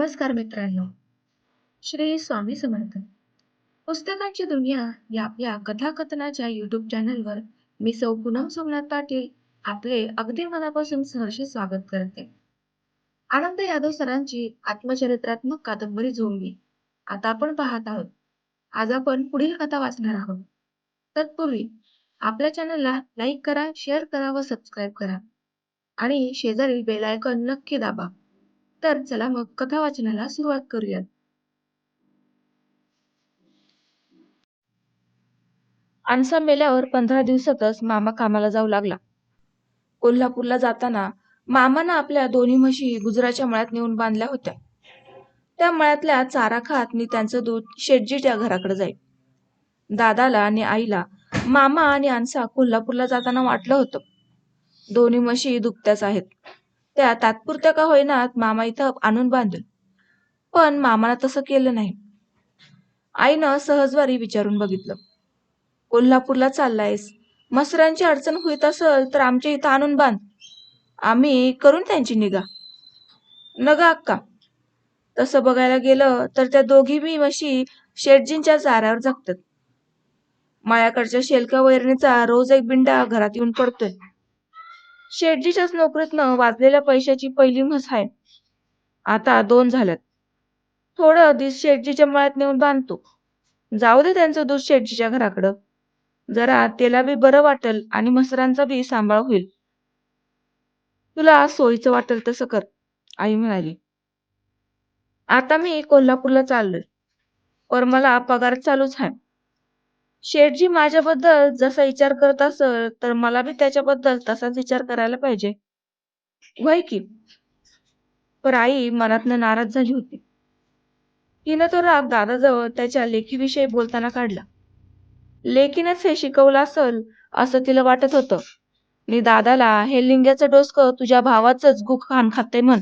नमस्कार मित्रांनो. श्री स्वामी समर्थ. पुस्तकांची दुनिया या आपल्या कथाकथनाच्या युट्यूब चॅनलवर मी सौ पुनम सोमनाथ पाटील आपले अगदी मनापासून सहर्ष स्वागत करते. आनंद यादव सरांची आत्मचरित्रात्मक कादंबरी झोंबी आता आपण पाहत आहोत. आज आपण पुढील कथा वाचणार आहोत. तत्पूर्वी आपल्या चॅनलला लाईक करा शेअर करा व सबस्क्राईब करा. आणि शेजारील बेल आयकॉन नक्की दाबा. तर चला मग कथा वाचनाला सुरुवात करूयात. अनसा मेल्यावर पंधरा दिवसातच मामा कामाला जाऊ लागला. कोल्हापूरला जाताना मामानं आपल्या दोन्ही म्हशी गुजराच्या मळ्यात नेऊन बांधल्या होत्या. त्या मळ्यातल्या चारा खात मी त्यांचं दूध शेटजीच्या घराकडे जाई. दादाला आणि आईला मामा आणि अनसा कोल्हापूरला जाताना वाटलं होतं. दोन्ही म्हशी दुखत्याच आहेत. त्या तात्पुरत्या का होईनात मामा इथं आणून बांधल. पण मामाला तसं केलं नाही. आईनं सहजवारी विचारून बघितलं. कोल्हापूरला चाललायस. मसरांची अडचण होत असेल तर आमच्या इथं आणून बांध. आम्ही करून त्यांची निगा. नगा अक्का. तसं बघायला गेलं तर त्या दोघी मी म्हशी शेटजींच्या चाऱ्यावर जगतात मायाकडच्या शेलका वैरणीचा रोज एक बिंडा घरात येऊन पडतोय. शेटजीच्याच नोकरीतनं वाचलेल्या पैशाची पहिली म्हस आहे. आता दोन झाल्यात. थोडं दिस शेटजीच्या मळ्यात नेऊन बांधतो. जाऊ दे त्यांचं दूध शेटजीच्या घराकडं. जरा त्याला बी बरं वाटेल आणि मसरांचा बी सांभाळ होईल. तुला सोयीचं वाटेल तसं कर आई म्हणाली. आता मी कोल्हापूरला चाललोय. पर मला पगार चालूच आहे. शेठजी माझ्याबद्दल जसा विचार करत असेल तर मला बी त्याच्याबद्दल तसाच विचार करायला पाहिजे. वय की? पर आई मनातनं नाराज झाली होती. तिनं तो राग दादाजवळ त्याच्या लेखीविषयी बोलताना काढला. लेकीनच हे शिकवलं असल असं तिला वाटत होतं. मी दादाला हे लिंग्याचं डोसकं तुझ्या भावाचंच गुख खान खाते म्हण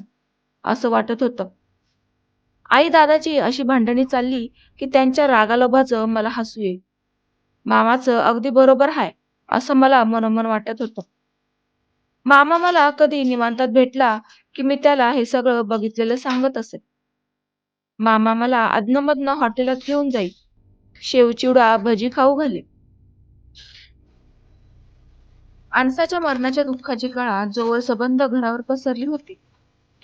असं वाटत होतं. आई दादाची अशी भांडणी चालली की त्यांच्या रागालोभाचं मला हसू ये मामाचं अगदी बरोबर आहे असं मला मनोमन वाटत होतं. मामा मला कधी निवांतात भेटला की मी त्याला हे सगळं बघितलेलं सांगत असे. मामा मला अधनमधनं हॉटेलात घेऊन जाई शेवचिवडा भजी खाऊ घाले. आणसाच्या मरणाच्या दुःखाची कळा जोवर सबंध घरावर पसरली होती.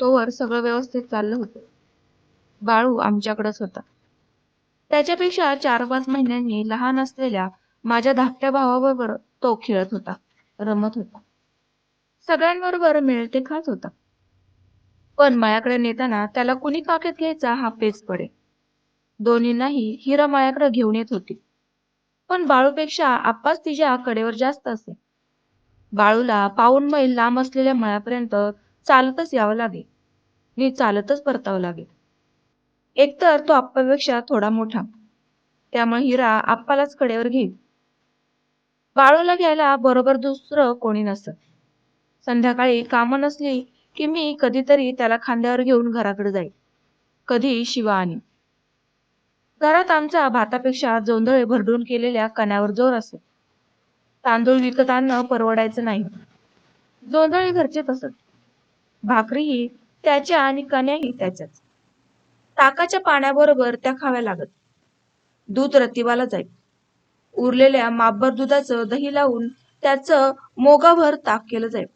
तोवर सगळं व्यवस्थित चाललं होतं. बाळू आमच्याकडेच होता. त्याच्यापेक्षा चार पाच महिन्यांनी लहान असलेल्या माझ्या धाकट्या भावाबरोबर तो खेळत होता रमत होता. सगळ्यांबरोबर मिळते खात होता. पण मायाकडे नेताना त्याला कुणी काकेत घ्यायचा हा पेच पडे दोन्हींनाही हिरा मायाकडे घेऊन येत होती. पण बाळूपेक्षा आप्पाच तिच्या कडेवर जास्त असे. बाळूला पाऊन मैल लांब असलेल्या मळ्यापर्यंत चालतच यावं लागे. मी चालतच परतावं लागे. एकतर तो आप्पापेक्षा थोडा मोठा. त्यामुळे हिरा आप्पालाच कडेवर घेईल. बाळूला घ्यायला बरोबर दुसरं कोणी नसत. संध्याकाळी कामं नसली की मी कधीतरी त्याला खांद्यावर घेऊन घराकडे जाईल. कधी शिवा आणि. घरात आमच्या भातापेक्षा जोंधळे भरडून केलेल्या कण्यावर जोर असे तांदूळ विकत आणणं परवडायचं नाही. जोंधळे घरचेच असत भाकरीही त्याच्या आणि कण्याही त्याच्याच. ताकाच्या पाण्याबरोबर त्या खाव्या लागत. दूध रतिबाला जाईल उरलेल्या मापभर दुधाचं दही लावून त्याचं मोगाभर ताक केलं जाईल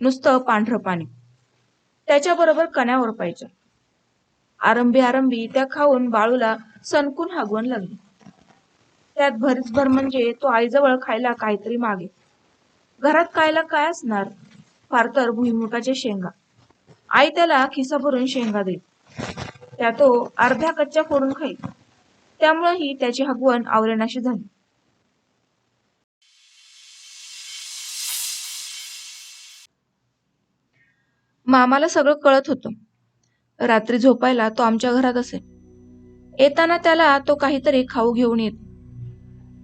नुसतं पांढरं पाणी. त्याच्याबरोबर कण्यावर पाहिजे आरंभी आरंभी त्या खाऊन बाळूला सनकून हागवण लागली. त्यात भरीसभर म्हणजे तो आईजवळ खायला काहीतरी मागे. घरात खायला काय असणार? फार तर भुईमुगाच्या शेंगा. आई त्याला खिसा भरून शेंगा देईल. त्या तो अर्ध्या कच्च्या फोडून खाईल. त्यामुळेही त्याची हगवण आवरेनाशी झाली. मामाला सगळं कळत होतं. रात्री झोपायला तो आमच्या घरात असे येताना त्याला तो काहीतरी खाऊ घेऊन येत.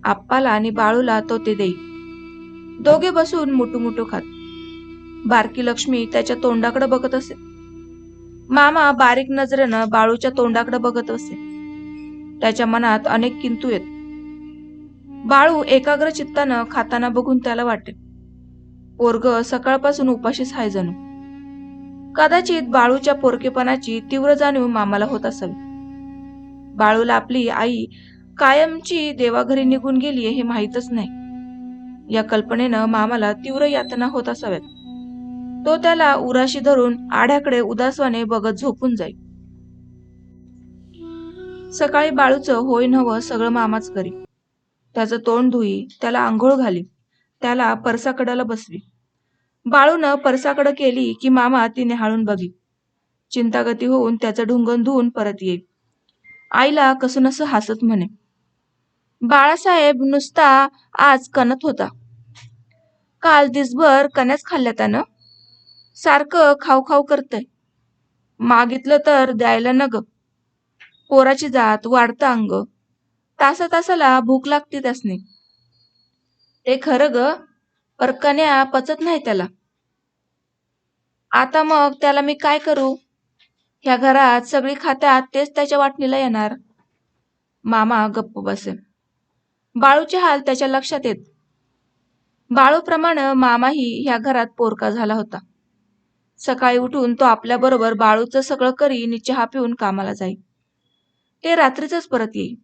आप्पाला आणि बाळूला तो ते देई दोघे बसून मुटू मुटू खात. बारकी लक्ष्मी त्याच्या तोंडाकडे बघत असे मामा बारीक नजरेनं बाळूच्या तोंडाकडे बघत असे. त्याच्या मनात अनेक किंतू येत. बाळू एकाग्र चित्तानं खाताना बघून त्याला वाटे. पोरग सकाळपासून उपाशीच हाय जणू. कदाचित बाळूच्या पोरकेपणाची तीव्र जाणीव मामाला होत असावी. बाळूला आपली आई कायमची देवाघरी निघून गेली हे माहीतच नाही. या कल्पनेनं मामाला तीव्र यातना होत असाव्यात. तो त्याला उराशी धरून आढ्याकडे उदासवाने बघत झोपून जाई. सकाळी बाळूचं होय नवं सगळं मामाच करी. त्याचं तोंड धुई त्याला आंघोळ घाली त्याला परसाकडाला बसवी. बाळूनं परसाकडं केली की मामा ती निहाळून बघी. चिंतागती होऊन त्याचं ढुंगण धुवून परत येईल आईला कसून असं हसत म्हणे. बाळासाहेब नुसता आज कणत होता. काल दिसभर कण्याच खाल्ल्या त्यानं. सारखं खाऊ खाऊ करतय. मागितलं तर द्यायला न पोराची जात वाढतं अंग. तासा तासाला भूक लागते त्यासनी. ते खरं ग परकण्या पचत नाही त्याला. आता मग त्याला मी काय करू? ह्या घरात सगळी खात्यात तेच त्याच्या वाटणीला येणार. मामा गप्प बसे. बाळूचे हाल त्याच्या लक्षात येत. बाळूप्रमाणे मामाही ह्या घरात पोरका झाला होता. सकाळी उठून तो आपल्याबरोबर बाळूचं सगळं करी नि चहा पिऊन कामाला जाई. ते रात्रीच परत येई.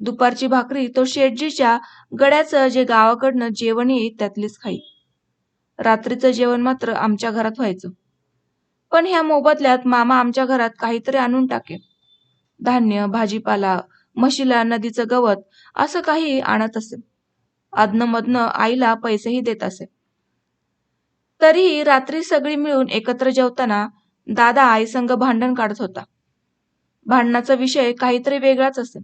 दुपारची भाकरी तो शेटजीच्या गड्याचं जे गावाकडनं जेवण येई त्यातलीच खाई. रात्रीचं जेवण मात्र आमच्या घरात व्हायचं. पण ह्या मोबदल्यात मामा आमच्या घरात काहीतरी आणून टाके धान्य भाजीपाला म्हशीला नदीचं गवत असं काही आणत असे अदनमधनं आईला पैसेही देत असे तरीही रात्री सगळी मिळून एकत्र जेवताना दादा आईसंग भांडण काढत होता. भांडणाचा विषय काहीतरी वेगळाच असेल.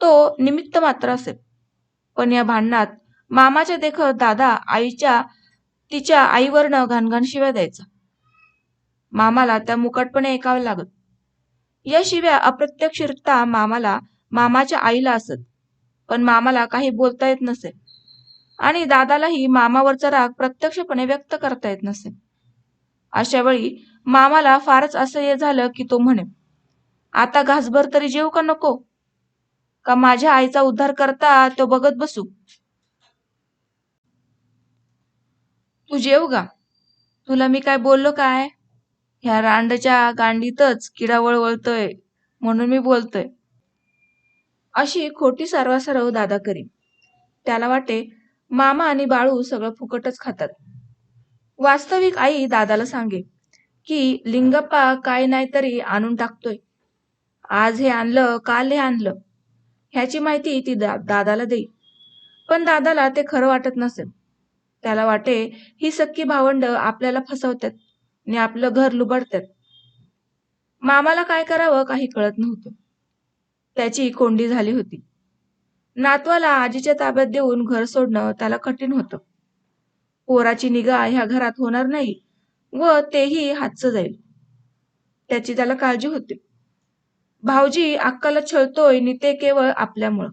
तो निमित्त मात्र असेल. पण या भांडणात मामाच्या देखत दादा आईच्या तिच्या आईवरनं घाणघाण शिव्या द्यायचा. मामाला त्या मुकटपणे ऐकावं लागत. या शिव्या अप्रत्यक्षरित्या मामाला मामाच्या आईला असत. पण मामाला काही बोलता येत नसे आणि दादालाही मामावरचा राग प्रत्यक्षपणे व्यक्त करता येत नसे. अशा वेळी मामाला फारच असह्य झालं की तो म्हणे आता घासभर तरी जेव का नको? का माझ्या आईचा उद्धार करता तो बघत बसू? तू जेव गा. तुला मी काय बोललो काय? ह्या रांडच्या गांडीतच किडा वळवळतोय म्हणून मी बोलतोय. अशी खोटी सर्वासर्व दादा करी त्याला वाटे मामा आणि बाळू सगळं फुकटच खातात. वास्तविक आई दादाला सांगे की लिंगप्पा काय नाही तरी आणून टाकतोय. आज हे आणलं काल हे आणलं. ह्याची माहिती ती दा दादाला देई. पण दादाला ते खरं वाटत नसेल. त्याला वाटे ही सख्खी भावंड आपल्याला फसवतात आणि आपलं घर लुबडतात मामाला काय करावं काही कळत नव्हतं. त्याची कोंडी झाली होती. नातवाला आजीच्या ताब्यात देऊन घर सोडणं त्याला कठीण होतं. पोराची निगा ह्या घरात होणार नाही व तेही हातचं जाईल. त्याची त्याला काळजी होती. भाऊजी अक्काला छळतोय नि ते केवळ आपल्यामुळं.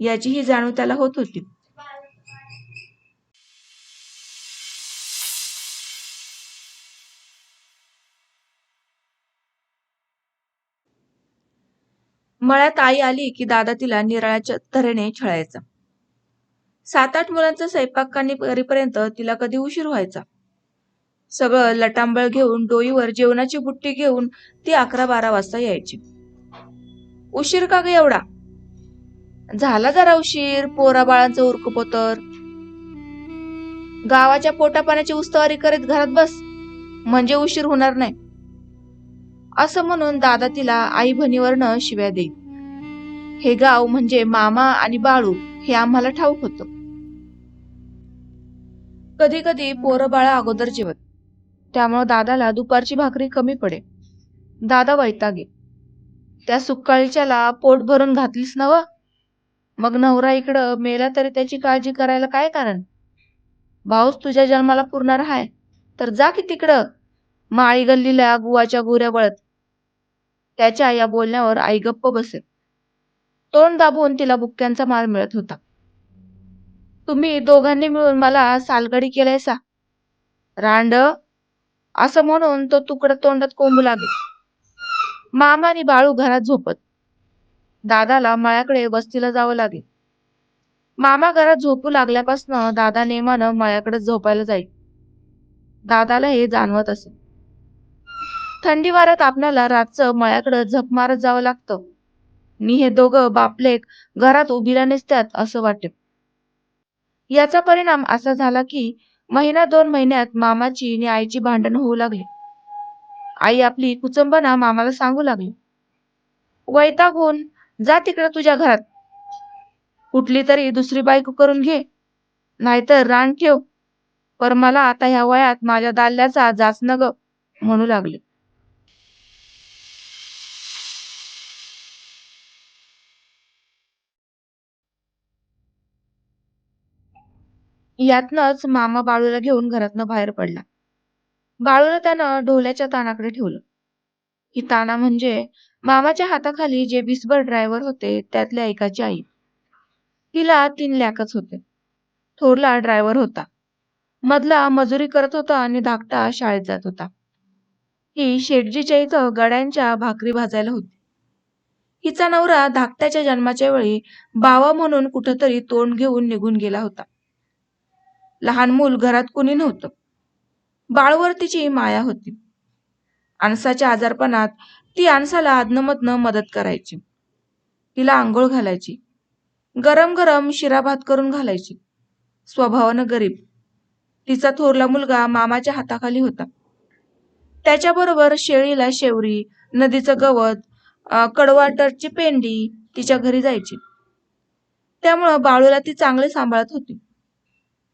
याचीही जाणीव त्याला होत होती. मळ्यात आई आली की दादा तिला निराळ्याच्या तऱ्हेने छळायचा. सात आठ मुलांचा स्वयंपाक करीपर्यंत तिला कधी उशीर व्हायचा. सगळं लटांबळ घेऊन डोईवर जेवणाची बुट्टी घेऊन ती अकरा बारा वाजता यायची. उशीर का ग एवढा? झाला जरा उशीर पोरा बाळांचं उरकपोतर गावाच्या पोटापाण्याची उस्तवारी करीत घरात बस. म्हणजे उशीर होणार नाही. असं म्हणून दादा तिला आई बहिणीवरनं शिव्या देई. हे गाव म्हणजे मामा आणि बाळू हे आम्हाला ठाऊक होतं. कधी कधी पोरं बाळा अगोदर जेवत. त्यामुळं दादाला दुपारची भाकरी कमी पडे. दादा वैतागे. त्या सुकाळीच्याला पोट भरून घातलीस नव मग नवरा इकडं मेला तरी त्याची काळजी करायला काय कारण? भाऊच तुझ्या जन्माला पुरणार हाय. तर जा की तिकडं. माळी गल्लीला गुवाच्या गुऱ्या वळत. त्याच्या या बोलण्यावर आई गप्प बसे तोंड दाबून तिला बुक्क्यांचा मार मिळत होता. तुम्ही दोघांनी मिळून मला सालगडी केलायसा? रांड? असं म्हणून तो तुकडा तोंडात कोंबू लागे मामा आणि बाळू घरात झोपत. दादाला मळ्याकडे वस्तीला जावं लागे मामा घरात झोपू लागल्यापासून दादा नेमानं मळ्याकडे झोपायला जाईल. दादाला हे जाणवत असे थंडी वाऱ्यात आपल्याला रातचं मळ्याकडं झप मारत जावं लागतं. मी हे दोघं बापलेक घरात उभीला नसतात असं वाटे याचा परिणाम असा झाला की महिना दोन महिन्यात मामाची आणि आईची भांडण होऊ लागली. आई आपली कुचंबना मामाला सांगू लागली. वैताग होऊन जा तिकडे तुझ्या घरात. कुठली तरी दुसरी बायको करून घे. नाहीतर रान ठेव. पर मला आता ह्या वयात माझ्या दाल्याचा जाच न ग म्हणू लागले. यातनच मामा बाळूला घेऊन घरातनं बाहेर पडला. बाळूला त्यानं ढोल्याच्या तानाकडे ठेवलं. ही ताना म्हणजे मामाच्या हाताखाली जे बिस्बर ड्रायव्हर होते त्यातल्या एकाची आई. तिला तीन लॅकच होते. थोरला ड्रायव्हर होता. मधला मजुरी करत होता आणि धाकटा शाळेत जात होता. ही शेटजीच्या इथं गड्यांच्या भाकरी भाजायला होती. हिचा नवरा धाकट्याच्या जन्माच्या वेळी बावा म्हणून कुठंतरी तोंड घेऊन निघून गेला होता. लहान मूल घरात कुणी नव्हतं. बाळवर तिची माया होती. आणसाच्या आजारपणात ती आणसाला आदनमधनं मदत करायची. तिला आंघोळ घालायची. गरम गरम शिरा भात करून घालायची. स्वभावानं गरीब. तिचा थोरला मुलगा मामाच्या हाताखाली होता. त्याच्याबरोबर शेळीला शेवरी नदीचं गवत कडवाटरची पेंडी तिच्या घरी जायची. त्यामुळं बाळूला ती चांगले सांभाळत होती.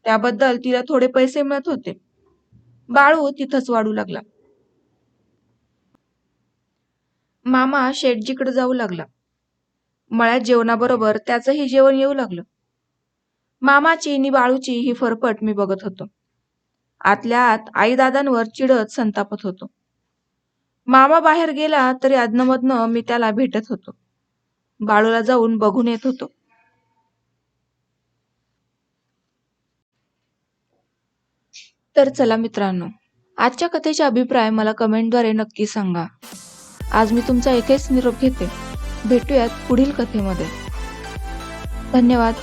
त्याबद्दल तिला थोडे पैसे मिळत होते. बाळू तिथंच वाढू लागला. मामा शेटजीकडे जाऊ लागला. मळ्यात जेवणाबरोबर त्याचंही जेवण येऊ लागलं. मामाची नि बाळूची ही फरफट मी बघत होतो. आतल्या आत आई दादांवर चिडत संतापत होतो. मामा बाहेर गेला तरी अदनमधनं मी त्याला भेटत होतो. बाळूला जाऊन बघून येत होतो. तर चला मित्रांनो आजच्या कथेचे अभिप्राय मला कमेंटद्वारे नक्की सांगा. आज मी तुमचा एकच निरोप घेते. भेटूयात पुढील कथेमध्ये. धन्यवाद.